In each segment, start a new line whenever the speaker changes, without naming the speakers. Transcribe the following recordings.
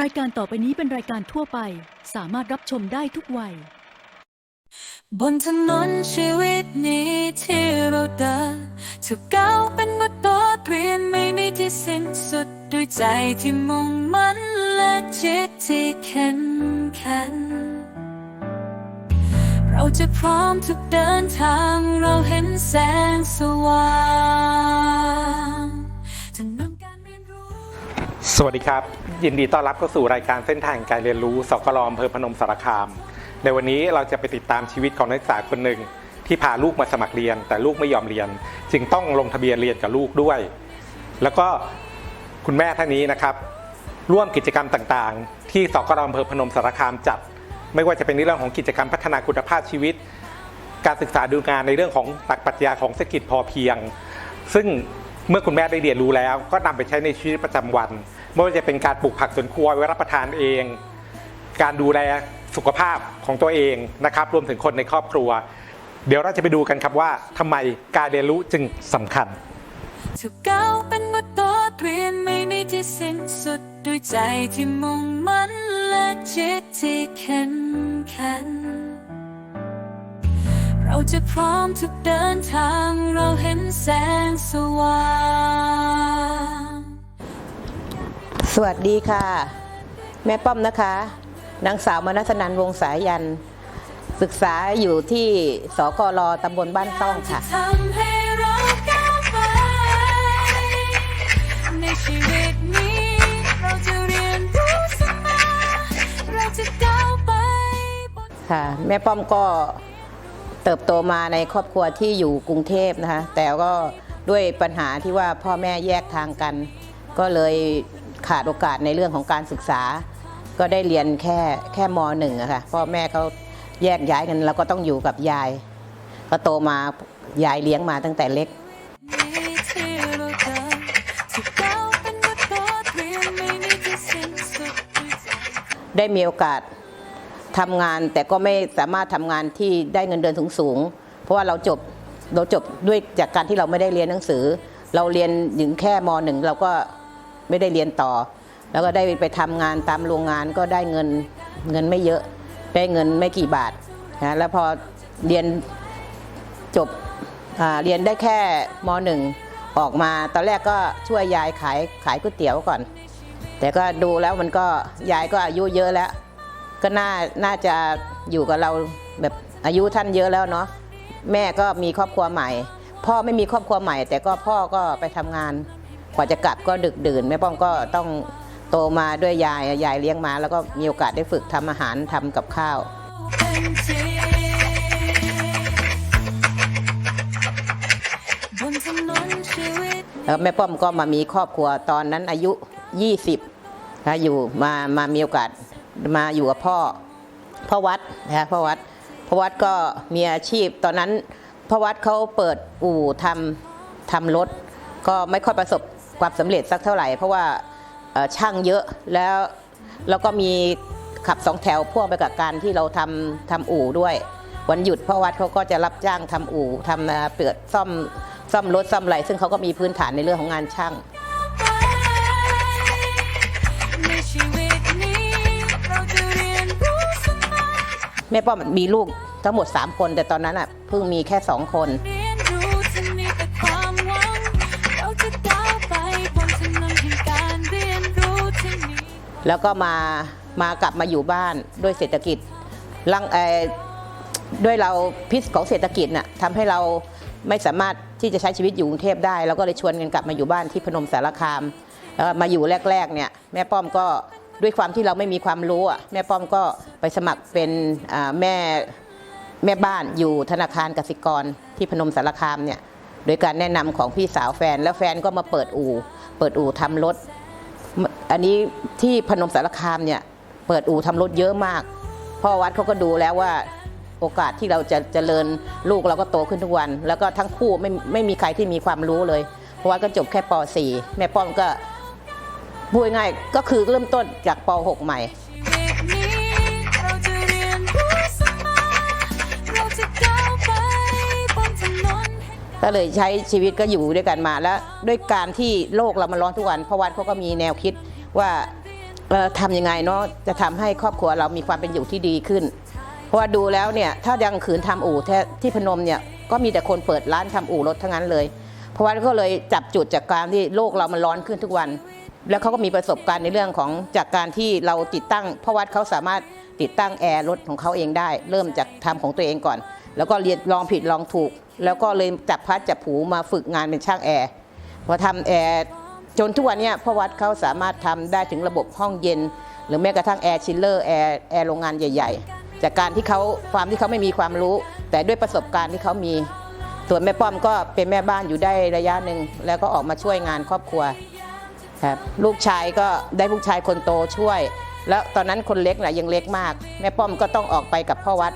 ราย
การต่อไปนี้เป็นรายการทั่วไป สามารถรับชมได้ทุกวัย
บนถนนชีวิตนี้ที่เราเดินทุกก้าวเป็นบทบทเรียนไม่มีที่สิ้นสุดด้วยใจที่มุ่งมั่นและจิตที่เข้มแข็งเราจะพร้อมทุกเดินทางเราเห็นแสงสว่างจะนำการเรียนรู้
สวัสดีครับ ยินดีต้อนรับเข้าสู่รายการเส้นทางการเรียนรู้สกลอำเภอพนมสารคาม ในวันนี้เราจะไปติดตามชีวิตของนักศึกษาคนหนึ่งที่พาลูกมาสมัครเรียน แต่ลูกไม่ยอมเรียน จึงต้องลงทะเบียนเรียนกับลูกด้วย แล้วก็คุณแม่ท่านนี้นะครับ ร่วมกิจกรรมต่างๆ ที่สกลอำเภอพนมสารคามจัด ไม่ว่าจะเป็นในเรื่องของกิจกรรมพัฒนาคุณภาพชีวิต การศึกษาดูงานในเรื่องของตักปรัชญาของเศรษฐกิจพอเพียง ซึ่งเมื่อคุณแม่ได้เรียนรู้แล้ว ก็นำไปใช้ในชีวิตประจำวัน ไม่ว่าจะเป็นการปลูกผักสวนครัวไว้รับประทานเอง การดูแลสุขภาพของตัวเองนะครับรวมถึงคนในครอบครัว เดี๋ยวเราจะไปดูกันครับว่าทำไมการเรียนรู้จึงสำคัญ
ทุกก้าวเป็นบททดเรียนไม่มีที่สิ้นสุดด้วยใจที่มุ่งมั่นและจิตที่เข้มแข็งเราจะพร้อมทุกเดินทางเราเห็นแสงสว่าง
สวัสดีค่ะ แม่ป้อมนะคะ นางสาวมนัสนันวงสายัน ศึกษาอยู่ที่สกรตำบลบ้านต้องค่ะ
ทำให้เราก้าวไปในชีวิตนี้เราจะเรียนรู้เสมอเราจะก้าวไปบน
ค่ะ แม่ป้อมก็เติบโตมาในครอบครัวที่อยู่กรุงเทพนะคะ แต่ก็ด้วยปัญหาที่ว่าพ่อแม่แยกทางกัน ก็เลย ขาดโอกาสในเรื่องของการศึกษา ก็ได้เรียนแค่แค่มหนึ่งอะค่ะพ่อแม่เขาแยกย้ายกันแล้วก็ต้องอยู่กับยาย ก็โตมายายเลี้ยงมาตั้งแต่เล็ก
ได้
มีโอกาสทำงานแต่ก็ไม่สามารถทำงานที่ได้เงินเดือนสูงสูงๆเพราะว่าเราจบเราจบด้วยจากการที่เราไม่ได้เรียนหนังสือ เราเรียนถึงแค่มหนึ่งเราก็ ไม่ได้เรียนต่อ แล้วก็ได้ไปทำงานตามโรงงานก็ได้เงินเงินไม่เยอะ ได้เงินไม่กี่บาทนะแล้วพอเรียนจบเรียนได้แค่มหนึ่งออกมาตอนแรกก็ช่วยยายขายขายก๋วยเตี๋ยวก่อน แต่ก็ดูแล้วมันก็ยายก็อายุเยอะแล้ว ก็น่าน่าจะอยู่กับเราแบบอายุท่านเยอะแล้วเนาะแม่ก็มีครอบครัวใหม่ พ่อไม่มีครอบครัวใหม่ แต่ก็พ่อก็ไปทำงาน กว่าจะกลับก็ดึกดื่นแม่ป้อมก็ต้องโตมาด้วยยายยายเลี้ยงมา แล้วก็มีโอกาสได้ฝึกทำอาหารทำกับข้าวแล้วแม่ป้อมก็มามีครอบครัวตอนนั้นอายุ 20นะอยู่มามามีโอกาสมาอยู่กับพ่อพ่อวัดนะพ่อวัดพ่อวัดก็มีอาชีพ ตอนนั้นพ่อวัดเขาเปิดอู่ทำทำรถ ก็ไม่ค่อยประสบ ความสำเร็จสักเท่าไหร่ เพราะว่าช่างเยอะแล้วแล้วก็มีขับสองแถวพ่วงไปกับการที่เราทำทำอู่ด้วย วันหยุดพ่อวัดเขาก็จะรับจ้างทำอู่ทำเอ่อเปลือกซ่อมซ่อมรถซ่อมอะไรซึ่งเขาก็มีพื้นฐานในเรื่องของงานช่างแม่ป้อมมีลูกทั้งหมด 3 คน แต่ตอนนั้นอะเพิ่งมีแค่ 2 คน
แล้
วก็มามากลับมาอยู่บ้านด้วยเศรษฐกิจลังด้วยเราพิษของเศรษฐกิจน่ะทำให้เราไม่สามารถที่จะใช้ชีวิตอยู่กรุงเทพได้เราก็เลยชวนกันกลับมาอยู่บ้านที่พนมสารคามแล้วมาอยู่แรกๆเนี่ยแม่ป้อมก็ด้วยความที่เราไม่มีความรู้อะแม่ป้อมก็ไปสมัครเป็นแม่แม่บ้านอยู่ธนาคารกสิกรที่พนมสารคามเนี่ยโดยการแนะนำของพี่สาวแฟนแล้วแฟนก็มาเปิดอู่ เปิดอู่ทำรถ อันนี้ที่พนมสารคามเนี่ยเปิดอู่ทำรถเยอะมากพ่อวัดเขาก็ดูแล้วว่าโอกาสที่เราจะเจริญลูกเราก็โตขึ้นทุกวัน แล้วก็ทั้งคู่ไม่ไม่มีใครที่มีความรู้เลยเพราะว่าก็จบแค่ป .4 แม่ป้อมก็พูดง่ายก็คือเริ่มต้นจากป .6 ใหม่ ก็เลยใช้ชีวิตก็อยู่ด้วยกันมาแล้วด้วยการที่โลกเรามันร้อนทุกวันพวัดเขาก็มีแนวคิดว่าทำยังไงเนาะจะทำให้ครอบครัวเรามีความเป็นอยู่ที่ดีขึ้น เพราะว่าดูแล้วเนี่ยถ้ายังขืนทำอู่แท้ที่พนมเนี่ยก็มีแต่คนเปิดร้านทำอู่รถทั้งนั้นเลยพราะว่าก็เลยจับจุดจากการที่โลกเรามันร้อนขึ้นทุกวัน แล้วเขาก็มีประสบการณ์ในเรื่องของจากการที่เราติดตั้งพระวัดเขาสามารถติดตั้งแอร์รถของเขาเองได้ เริ่มจากทำของตัวเองก่อน แล้วก็เรียนลองผิดลองถูก แล้วก็เลยจับพัดจับผูมาฝึกงานเป็นช่างแอร์พอทำแอร์จนทุกวันนี้พ่อวัดเขาสามารถทำได้ถึงระบบห้องเย็น หรือแม้กระทั่งแอร์ชิลเลอร์แอร์แอร์โรงงานใหญ่ ๆ จากการที่เขาความที่เขาไม่มีความรู้ แต่ด้วยประสบการณ์ที่เขามีส่วนแม่ป้อมก็เป็นแม่บ้านอยู่ได้ระยะหนึ่งแล้วก็ออกมาช่วยงานครอบครัวครับลูกชายก็ได้ลูกชายคนโตช่วย แล้วตอนนั้นคนเล็กน่ะยังเล็กมาก แม่ป้อมก็ต้องออกไปกับพ่อวัด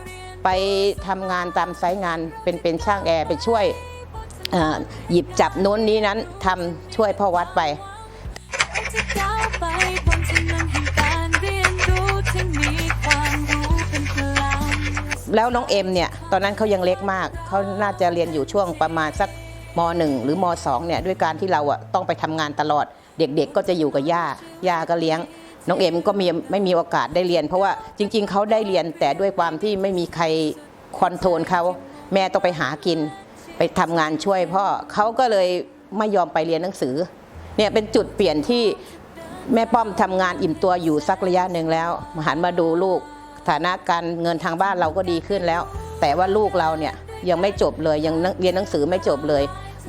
ไปทำงานตามไซต์งานเป็นเป็นช่างแอร์ไปช่วยหยิบจับโน้นนี้นั้นทำช่วยพ่อวัดไปแล้วน้องเอ็มเนี่ยตอนนั้นเขายังเล็กมากเขาน่าจะเรียนอยู่ช่วงประมาณสักมหนึ่งหรือมสองเนี่ยด้วยการที่เราอะต้องไปทำงานตลอด เด็กๆก็จะอยู่กับย่าย่าก็เลี้ยง น้องเอ็มก็มีไม่มีโอกาสได้เรียน เพราะว่าจริง ๆเขาได้เรียนแต่ด้วยความที่ไม่มีใครคอนโทรลเขาแม่ต้องไปหากิน ไปทำงานช่วยพ่อเขาก็เลยไม่ยอมไปเรียนหนังสือเนี่ยเป็นจุดเปลี่ยนที่แม่ป้อมทำงานอิ่มตัวอยู่สักระยะหนึ่งแล้วหันมาดูลูกฐานะการเงินทางบ้านเราก็ดีขึ้นแล้ว แต่ว่าลูกเราเนี่ยยังไม่จบเลยยังเรียนหนังสือไม่จบเลย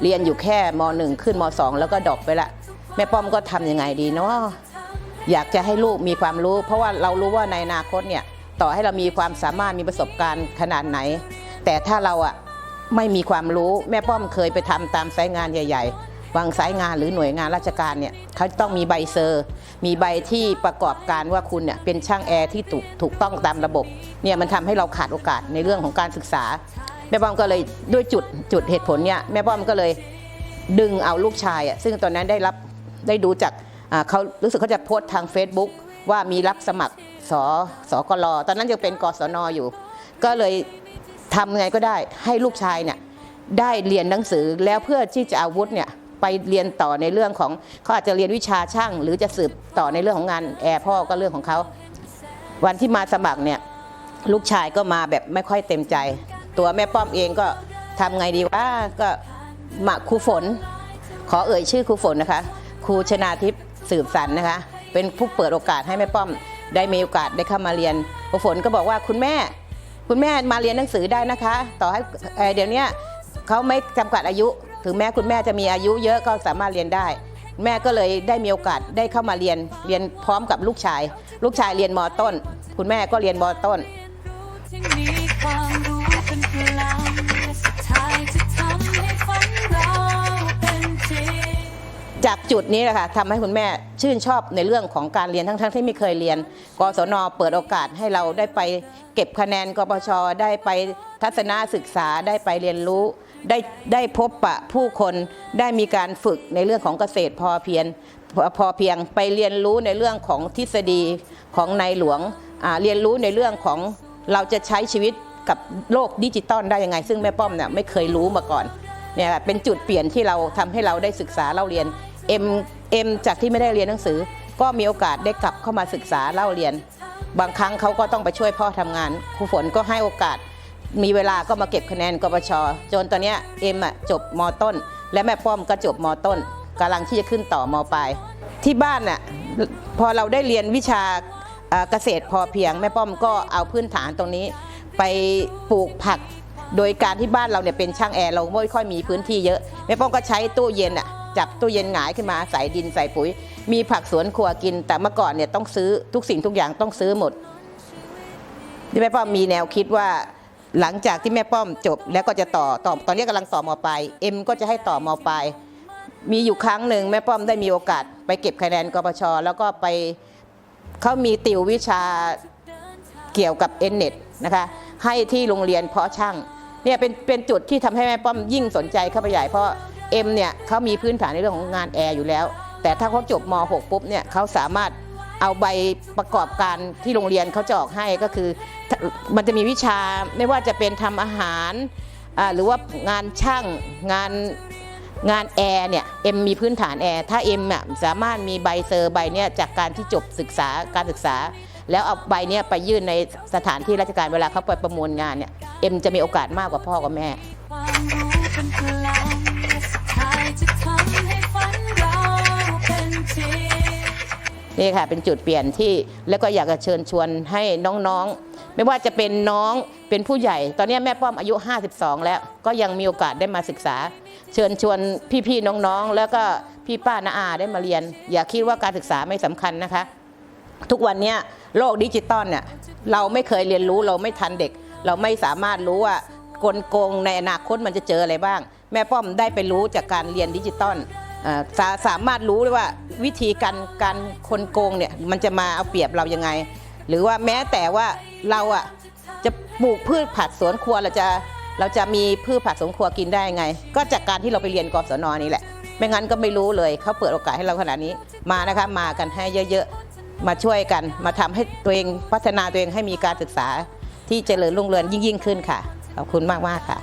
เรียนอยู่แค่มหนึ่งขึ้นมสองแล้วก็ดรอปไปละแม่ป้อมก็ทำยังไงดีเนาะ อยากจะให้ลูกมีความรู้ เพราะว่าเรารู้ว่าในอนาคตเนี่ยต่อให้เรามีความสามารถมีประสบการณ์ขนาดไหน แต่ถ้าเราอะไม่มีความรู้แม่ป้อมเคยไปทำตามไซต์งานใหญ่ๆ บางสายงานหรือหน่วยงานราชการเนี่ยเขาต้องมีใบเซอร์ มีใบที่ประกอบการว่าคุณเนี่ยเป็นช่างแอร์ที่ถูกถูกต้องตามระบบเนี่ยมันทำให้เราขาดโอกาสในเรื่องของการศึกษา แม่ป้อมก็เลยด้วยจุดจุดเหตุผลเนี่ยแม่ป้อมก็เลยดึงเอาลูกชายอะซึ่งตอนนั้นได้รับได้ดูจาก เขารู้สึกเขาจะโพสต์ทาง Facebook ว่ามีรับสมัครสสกลตอนนั้นยังเป็นกศนอยู่ ก็เลยทำไงก็ได้ให้ลูกชายเนี่ยได้เรียนหนังสือแล้วเพื่อที่จะอาวุฒิเนี่ยไปเรียนต่อในเรื่องของเขาอาจจะเรียนวิชาช่าง หรือจะสืบต่อในเรื่องของงานแอร์พ่อก็เรื่องของเขา วันที่มาสมัครเนี่ยลูกชายก็มาแบบไม่ค่อยเต็มใจ ตัวแม่ป้อมเองก็ทำไงดีว่าก็มาครูฝน ขอเอ่ยชื่อครูฝนนะคะครูชนาทิพย์ สืบสันนะคะ เป็นผู้เปิดโอกาสให้แม่ป้อม ได้มีโอกาสได้เข้ามาเรียนครูฝนก็บอกว่าคุณแม่ คุณแม่มาเรียนหนังสือได้นะคะ ต่อให้เเดี๋ยวนี้เขาไม่จำกัดอายุ ถึงแม้คุณแม่จะมีอายุเยอะก็สามารถเรียนได้ แม่ก็เลยได้มีโอกาสได้เข้ามาเรียนเรียนพร้อมกับลูกชาย ลูกชายเรียนมต้น คุณแม่ก็เรียนมต้น
จา
กจุดนี้แหละค่ะทำให้คุณแม่ชื่นชอบในเรื่องของการเรียนทั้งๆที่ไม่เคยเรียน กศนเปิดโอกาสให้เราได้ไปเก็บคะแนนกปชได้ไปทัศนศึกษาได้ไปเรียนรู้ ได้ได้พบปะผู้คนได้มีการฝึกในเรื่องของเกษตรพอเพียงพอเพียงไปเรียนรู้ในเรื่องของทฤษฎีของในหลวงเรียนรู้ในเรื่องของเราจะใช้ชีวิตกับโลกดิจิตอลได้ยังไง ซึ่งแม่ป้อมเนี่ยไม่เคยรู้มาก่อนเนี่ยเป็นจุดเปลี่ยนที่เราทำให้เราได้ศึกษาเล่าเรียน เอ็มเอ็มจากที่ไม่ได้เรียนหนังสือ ก็มีโอกาสได้กลับเข้ามาศึกษาเล่าเรียน บางครั้งเขาก็ต้องไปช่วยพ่อทำงานครูฝนก็ให้โอกาส มีเวลาก็มาเก็บคะแนนกปชจนตอนนี้เอ็มอะจบมต้น และแม่ป้อมก็จบมต้นกำลังที่จะขึ้นต่อมปลายที่บ้านน่ะพอเราได้เรียนวิชาเอ่อเกษตรพอเพียงแม่ป้อมก็เอาพื้นฐานตรงนี้ ไปปลูกผัก โดยการที่บ้านเราเนี่ยเป็นช่างแอร์เราไม่ค่อยมีพื้นที่เยอะแม่ป้อมก็ใช้ตู้เย็นอะ จับตู้เย็นหงายขึ้นมาใส่ดินใส่ปุ๋ย มีผักสวนครัวกิน แต่เมื่อก่อนเนี่ยต้องซื้อทุกสิ่งทุกอย่างต้องซื้อหมดที่แม่ป้อมมีแนวคิดว่าหลังจากที่แม่ป้อมจบแล้วก็จะต่อต่อตอนนี้กำลังต่อมปลายเอ็มก็จะให้ต่อมปลายมีอยู่ครั้งหนึ่งแม่ป้อมได้มีโอกาส ไปเก็บคะแนนกปชแล้วก็ไปเขามีติววิชาเกี่ยวกับเอ็นเน็ตนะคะให้ที่โรงเรียนเพาะช่างเนี่ยเป็นเป็นจุดที่ทำให้แม่ป้อมยิ่งสนใจเข้าไปใหญ่เพราะ เอ็มเนี่ยเขามีพื้นฐานในเรื่องของงานแอร์อยู่แล้ว แต่ถ้าเขาจบม .6 ปุ๊บเนี่ยเขาสามารถเอาใบประกอบการที่โรงเรียนเขาจะออกให้ก็คือ มันจะมีวิชาไม่ว่าจะเป็นทำอาหารหรือว่างานช่างงานงานแอร์เนี่ยเอ็มมีพื้นฐานแอร์ถ้าเอ็มอะสามารถมีใบเซอร์ใบเนี่ยจากการที่จบศึกษาการศึกษา แล้วเอาใบเนี่ยไปยื่นในสถานที่ราชการเวลาเขาไปประมูลงานเนี่ยเอ็มจะมีโอกาสมากกว่าพ่อกับแม่
นี่
ค่ะเป็นจุดเปลี่ยนที่แล้วก็อยากจะเชิญชวนให้น้องๆ ไม่ว่าจะเป็นน้องเป็นผู้ใหญ่ ตอนนี้แม่ป้อมอายุ 52 แล้วก็ยังมีโอกาสได้มาศึกษา เชิญชวนพี่ๆน้องๆ แล้วก็พี่ป้านาอาได้มาเรียน อย่าคิดว่าการศึกษาไม่สำคัญนะคะ ทุกวันนี้โลกดิจิตอลเนี่ยเราไม่เคยเรียนรู้เราไม่ทันเด็ก เราไม่สามารถรู้ว่ากลโกงในอนาคตมันจะเจออะไรบ้าง แม่ป้อมได้ไปรู้จากการเรียนดิจิตอลสาสามารถรู้เลยว่าวิธีการการคนโกงเนี่ยมันจะมาเอาเปรียบเรายังไง หรือว่าแม้แต่ว่าเราอะจะปลูกพืชผักสวนครัวเราจะเราจะมีพืชผักสวนครัวกินได้ยังไง ก็จากการที่เราไปเรียนกศนนี่แหละ ไม่งั้นก็ไม่รู้เลยเขาเปิดโอกาสให้เราขนาดนี้มานะคะมากันให้เยอะๆมาช่วยกัน มาทำให้ตัวเองพัฒนาตัวเองให้มีการศึกษาที่เจริญรุ่งเรืองยิ่งๆขึ้นค่ะขอบคุณมากๆค่ะ